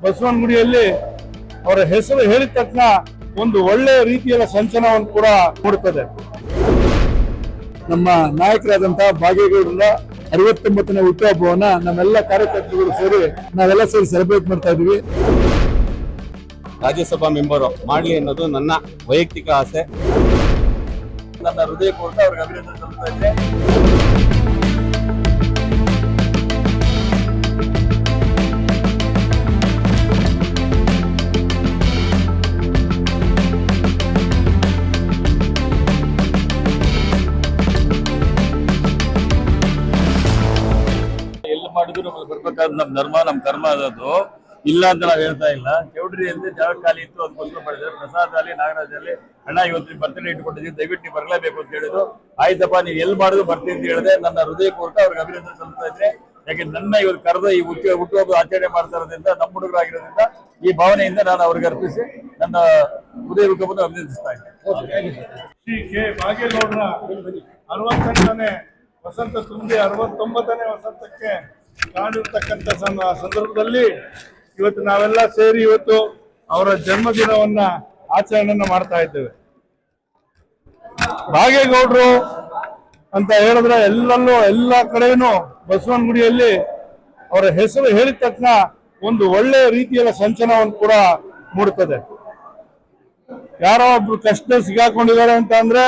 ಬಸವನಗುಡಿಯಲ್ಲಿ ಅವರ ಹೆಸರು ಹೇಳಿದ ತಕ್ಷಣ ಒಂದು ಒಳ್ಳೆಯ ರೀತಿಯ ಸಂಚಲನವನ್ನು ಕೂಡ ಕೊಡುತ್ತದೆ ನಮ್ಮ ನಾಯಕರಾದಂತಹ ಬಾಗೇಗೌಡರ ಅರವತ್ತೊಂಬತ್ತನೇ ಹುಟ್ಟುಹಬ್ಬವನ್ನ ನಮ್ಮೆಲ್ಲ ಕಾರ್ಯಕರ್ತರುಗಳು ಸೇರಿ ನಾವೆಲ್ಲ ಸೇರಿ ಸೆಲೆಬ್ರೇಟ್ ಮಾಡ್ತಾ ಇದೀವಿ ರಾಜ್ಯಸಭಾ ಮೆಂಬರ್ ಮಾಡಲಿ ಅನ್ನೋದು ನನ್ನ ವೈಯಕ್ತಿಕ ಆಸೆ. ನನ್ನ ಹೃದಯಪೂರ್ವಕ ಅವ್ರಿಗೆ ಅಭಿನಂದನೆ ಸಲ್ಲಿಸ್ತಾ ಮಾಡಿದ್ರು ನಮ್ಗೆ ಬರ್ಬೇಕಾದ ನಮ್ ಧರ್ಮ, ನಮ್ ಕರ್ಮ ಅದದು ಇಲ್ಲ ಅಂತ ನಾವ್ ಹೇಳ್ತಾ ಇಲ್ಲ. ಚೌಡ್ರಿ ಅಂದ್ರೆ ಜಾಗ ಖಾಲಿ ಇತ್ತು, ಅದಕ್ಕೋಸ್ಕರ ಮಾಡಿದ್ರೆ. ಪ್ರಸಾದ್ ಅಲ್ಲಿ ನಾಗರಾಜ್ ಅಲ್ಲಿ ಅಣ್ಣ ಇವತ್ತು ಬರ್ತಡೇ ಇಟ್ಕೊಂಡಿದ್ದೀವಿ ದಯವಿಟ್ಟು ನೀವು ಬರಲೇಬೇಕು ಅಂತ ಹೇಳಿದ್ರು. ಆಯ್ತಪ್ಪ, ನೀವು ಎಲ್ಲಿ ಮಾಡಿದ್ರು ಬರ್ತೀನಿ ಅಂತ ಹೇಳಿದೆ. ನನ್ನ ಹೃದಯಪೂರ್ವಕ ಅವ್ರಿಗೆ ಅಭಿನಂದನೆ ಸಲ್ಲಿಸ್ತಾ ಇದ್ರೆ ಯಾಕೆ ನನ್ನ ಇವ್ರು ಕರೆದ ಈ ಹುಟ್ಟು, ಹುಟ್ಟುಹಬ್ಬ ಆಚರಣೆ ಮಾಡ್ತಾ ಇರೋದ್ರಿಂದ ನಮ್ಮ ಹುಡುಗರಾಗಿರೋದ್ರಿಂದ ಈ ಭಾವನೆಯಿಂದ ನಾನು ಅವ್ರಿಗೆ ಅರ್ಪಿಸಿ ನನ್ನ ಹೃದಯಪೂರ್ವಕವನ್ನು ಅಭಿನಂದಿಸ್ತಾ ಇದ್ದೆ ಶ್ರೀ ಕೆ ಬಾಗೇಗೌಡರ, ಅರವತ್ತೆಂಟನೇ ವಸಂತ ತುಂಬಿ ಅರವತ್ತೊಂಬತ್ತನೇ ವಸಂತಕ್ಕೆ ಕಾಣಿರ್ತಕ್ಕಂಥ ಸಂದರ್ಭದಲ್ಲಿ ಇವತ್ತು ನಾವೆಲ್ಲ ಸೇರಿ ಇವತ್ತು ಅವರ ಜನ್ಮದಿನವನ್ನ ಆಚರಣೆಯನ್ನ ಮಾಡ್ತಾ ಇದ್ದೇವೆ. ಬಾಗೇಗೌಡರು ಅಂತ ಹೇಳಿದ್ರೆ ಎಲ್ಲಲ್ಲೂ ಎಲ್ಲ ಕಡೆನೂ ಬಸವನಗುಡಿಯಲ್ಲಿ ಅವರ ಹೆಸರು ಹೇಳಿದ ತಕ್ಷಣ ಒಂದು ಒಳ್ಳೆಯ ರೀತಿಯ ಸಂಚಲನವನ್ನು ಕೂಡ ಮೂಡುತ್ತದೆ. ಯಾರೋ ಒಬ್ರು ಕಷ್ಟ ಸಿಗಾಕೊಂಡಿದ್ದಾರೆ ಅಂತ ಅಂದ್ರೆ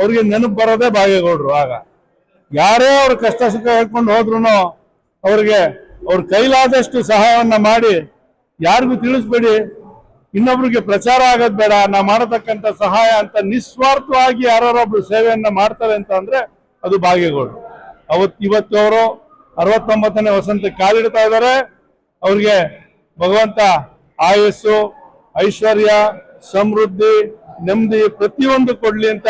ಅವ್ರಿಗೆ ನೆನಪು ಬರೋದೇ ಬಾಗೇಗೌಡರು ಆಗ. ಯಾರೇ ಅವ್ರ ಕಷ್ಟ ಸುಖ ಹೇಳ್ಕೊಂಡು ಹೋದ್ರು ಅವ್ರಿಗೆ ಅವ್ರ ಕೈಲಾದಷ್ಟು ಸಹಾಯವನ್ನ ಮಾಡಿ, ಯಾರಿಗೂ ತಿಳಿಸ್ಬೇಡಿ, ಇನ್ನೊಬ್ರಿಗೆ ಪ್ರಚಾರ ಆಗೋದ್ ಬೇಡ, ನಾ ಮಾಡತಕ್ಕಂತ ಸಹಾಯ ಅಂತ ನಿಸ್ವಾರ್ಥವಾಗಿ ಯಾರೊಬ್ರು ಸೇವೆಯನ್ನ ಮಾಡ್ತಾರೆ ಅಂತ ಅಂದ್ರೆ ಅದು ಭಾಗ್ಯಗಳು ಅವತ್ ಇವತ್ತು ಅವರು ಅರವತ್ತೊಂಬತ್ತನೇ ವಸಂತ ಕಾಲಿಡ್ತಾ ಇದ್ದಾರೆ. ಅವ್ರಿಗೆ ಭಗವಂತ ಆಯಸ್ಸು, ಐಶ್ವರ್ಯ, ಸಮೃದ್ಧಿ, ನೆಮ್ಮದಿ ಪ್ರತಿಯೊಂದು ಕೊಡ್ಲಿ ಅಂತ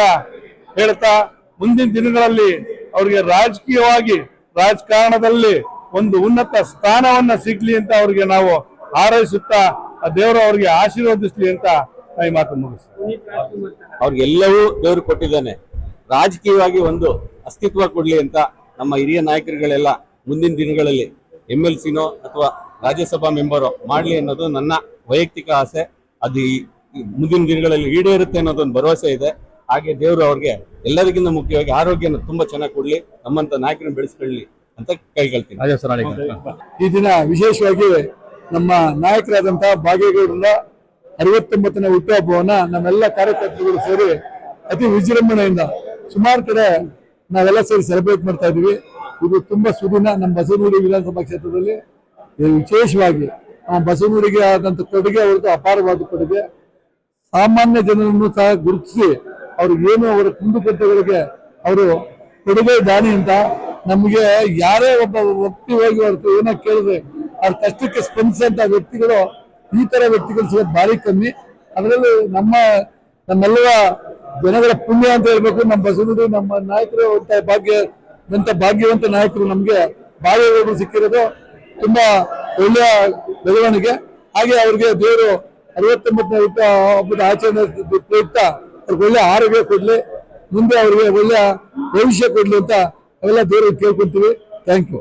ಹೇಳ್ತಾ ಮುಂದಿನ ದಿನಗಳಲ್ಲಿ ಅವ್ರಿಗೆ ರಾಜಕೀಯವಾಗಿ, ರಾಜಕಾರಣದಲ್ಲಿ ಒಂದು ಉನ್ನತ ಸ್ಥಾನವನ್ನ ಸಿಗ್ಲಿ ಅಂತ ಅವ್ರಿಗೆ ನಾವು ಹಾರೈಸುತ್ತಾ ದೇವರು ಅವ್ರಿಗೆ ಆಶೀರ್ವದಿಸ್ಲಿ ಅಂತ ಈ ಮಾತು ಮುಗಿಸ್ತೀನಿ. ಅವ್ರಿಗೆಲ್ಲವೂ ದೇವರು ಕೊಟ್ಟಿದ್ದಾನೆ. ರಾಜಕೀಯವಾಗಿ ಒಂದು ಅಸ್ತಿತ್ವ ಕೊಡ್ಲಿ ಅಂತ ನಮ್ಮ ಹಿರಿಯ ನಾಯಕರುಗಳೆಲ್ಲ ಮುಂದಿನ ದಿನಗಳಲ್ಲಿ ಎಂ ಎಲ್ ಸಿನೋ ಅಥವಾ ರಾಜ್ಯಸಭಾ ಮೆಂಬರೋ ಮಾಡ್ಲಿ ಅನ್ನೋದು ನನ್ನ ವೈಯಕ್ತಿಕ ಆಸೆ. ಅದು ಮುಂದಿನ ದಿನಗಳಲ್ಲಿ ಈಡೇರುತ್ತೆ ಅನ್ನೋದೊಂದು ಭರವಸೆ ಇದೆ. ಹಾಗೆ ದೇವರು ಅವ್ರಿಗೆ ಎಲ್ಲರಿಗಿಂತ ಮುಖ್ಯವಾಗಿ ಆರೋಗ್ಯನ ತುಂಬಾ ಚೆನ್ನಾಗಿ ಕೊಡ್ಲಿ. ನಮ್ಮಂತ ನಾಯಕರನ್ನ ಬೆಳೆಸ್ಕೊಳ್ಳಿ. ಅಂತ ಕೈಗೊಳ್ತೀನಿ. ಈ ದಿನ ವಿಶೇಷವಾಗಿ ನಮ್ಮ ನಾಯಕರಾದಂತಹ ಬಾಗೇಗೌಡರ ಅರವತ್ತೊಂಬತ್ತನೇ ಹುಟ್ಟುಹಬ್ಬವನ್ನ ನಮ್ಮೆಲ್ಲ ಕಾರ್ಯಕರ್ತರುಗಳು ಸೇರಿ ಅತಿ ವಿಜೃಂಭಣೆಯಿಂದ ಸುಮಾರು ಕಡೆ ನಾವೆಲ್ಲ ಸೇರಿ ಸೆಲೆಬ್ರೇಟ್ ಮಾಡ್ತಾ ಇದೀವಿ ಇದು ತುಂಬಾ ಸುದಿನ ನಮ್ಮ ಬಸವನಗುಡಿ ವಿಧಾನಸಭಾ ಕ್ಷೇತ್ರದಲ್ಲಿ. ವಿಶೇಷವಾಗಿ ನಮ್ಮ ಬಸವನಗುಡಿಗೆ ಆದಂತ ಕೊಡುಗೆ ಅವ್ರದ್ದು ಅಪಾರವಾದ ಕೊಡುಗೆ. ಸಾಮಾನ್ಯ ಜನರನ್ನು ಸಹ ಗುರುತಿಸಿ ಅವ್ರಿಗೆ ಏನು ಅವರ ಕುಂದುಕೊರತೆಗಳಿಗೆ ಅವರು ಕೊಡುಗೆ ದಾನಿ ಅಂತ ನಮಗೆ ಯಾರೇ ಒಬ್ಬ ವ್ಯಕ್ತಿ ಹೋಗಿ ಅವ್ರ ಏನೋ ಕೇಳಿದ್ರೆ ಅವ್ರ ಕಷ್ಟಕ್ಕೆ ಸ್ಪಂದಿಸಂತ ವ್ಯಕ್ತಿಗಳು ಈ ತರ ವ್ಯಕ್ತಿಗಳು ಸಿಗೋದು ಭಾರಿ ಕಮ್ಮಿ. ಅದರಲ್ಲಿ ನಮ್ಮ, ನಮ್ಮೆಲ್ಲರ ಜನಗಳ ಪುಣ್ಯ ಅಂತ ಹೇಳ್ಬೇಕು. ನಮ್ಮ ಬಸವನಗುಡಿ ನಮ್ಮ ನಾಯಕರು ಅಂತ ಭಾಗ್ಯ ಅಂತ ಭಾಗ್ಯವಂತ ನಾಯಕರು ನಮ್ಗೆ ಭಾಗ್ಯಗಳು ಸಿಕ್ಕಿರೋದು. ತುಂಬಾ ಒಳ್ಳೆಯ ಬೆಳವಣಿಗೆ. ಹಾಗೆ ಅವ್ರಿಗೆ ದೇವರು ಅರವತ್ತೊಂಬತ್ತನೇ ಹಬ್ಬದ ಆಚರಣೆ ಪ್ರಯುಕ್ತ ಅವ್ರಿಗೆ ಒಳ್ಳೆ ಆರೋಗ್ಯ ಕೊಡ್ಲಿ. ಮುಂದೆ ಅವ್ರಿಗೆ ಒಳ್ಳೆಯ ಭವಿಷ್ಯ ಕೊಡ್ಲಿ ಅಂತ ಅವೆಲ್ಲ ದೇವರಿಗೆ ಕೇಳ್ಕೊಂತೀವಿ ಥ್ಯಾಂಕ್ ಯು